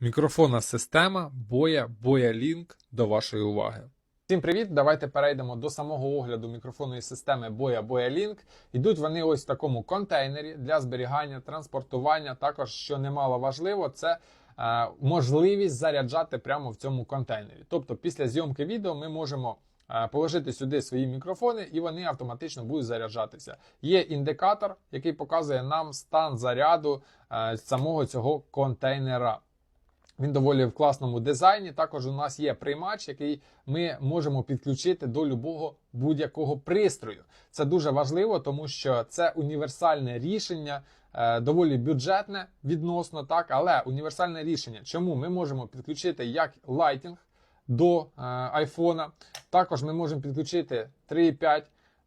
Мікрофонна система Boya Boya Link до вашої уваги. Всім привіт! Давайте перейдемо до самого огляду мікрофонної системи Boya Boya Link. Йдуть вони ось в такому контейнері для зберігання, транспортування. Також, що немало важливо, це е, можливість заряджати прямо в цьому контейнері. Тобто, після зйомки відео ми можемо е, положити сюди свої мікрофони, і вони автоматично будуть заряджатися. Є індикатор, який показує нам стан заряду е, самого цього контейнера. Він доволі в класному дизайні. Також у нас є приймач, який ми можемо підключити до любого будь-якого пристрою. Це дуже важливо, тому що це універсальне рішення, е, доволі бюджетне відносно так, але універсальне рішення. Чому ми можемо підключити як Lighting до е, айфона. Також ми можемо підключити 3.5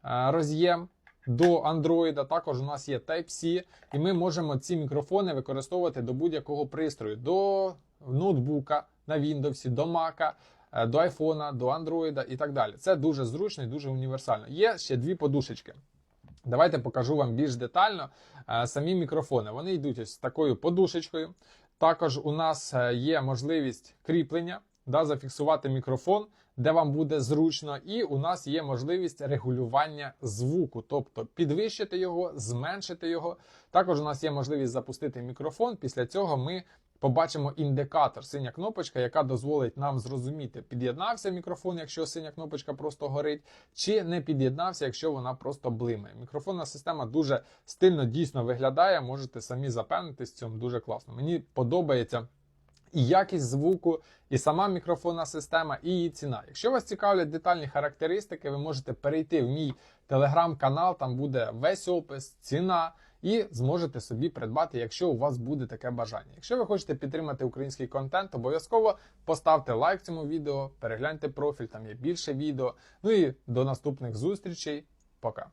е, роз'єм. До Android також у нас є Type-C, і ми можемо ці мікрофони використовувати до будь-якого пристрою, до ноутбука на Windows, до Mac, е, до iPhone, до Android і так далі. Це дуже зручно і дуже універсально. Є ще дві подушечки. Давайте покажу вам більш детально е, самі мікрофони. Вони йдуть ось такою подушечкою. Також у нас е, є можливість кріплення, да, зафіксувати мікрофон, де вам буде зручно, і у нас є можливість регулювання звуку, тобто підвищити його, зменшити його. Також у нас є можливість запустити мікрофон. Після цього ми побачимо індикатор, синя кнопочка, яка дозволить нам зрозуміти, під'єднався мікрофон, якщо синя кнопочка просто горить, чи не під'єднався, якщо вона просто блимає. Мікрофонна система дуже стильно дійсно виглядає. Можете самі запевнитись цьому дуже класно. Мені подобається. І якість звуку, і сама мікрофонна система, і її ціна. Якщо вас цікавлять детальні характеристики, ви можете перейти в мій телеграм-канал, там буде весь опис, ціна, і зможете собі придбати, якщо у вас буде таке бажання. Якщо ви хочете підтримати український контент, обов'язково поставте лайк цьому відео, перегляньте профіль, там є більше відео. Ну і до наступних зустрічей. Пока.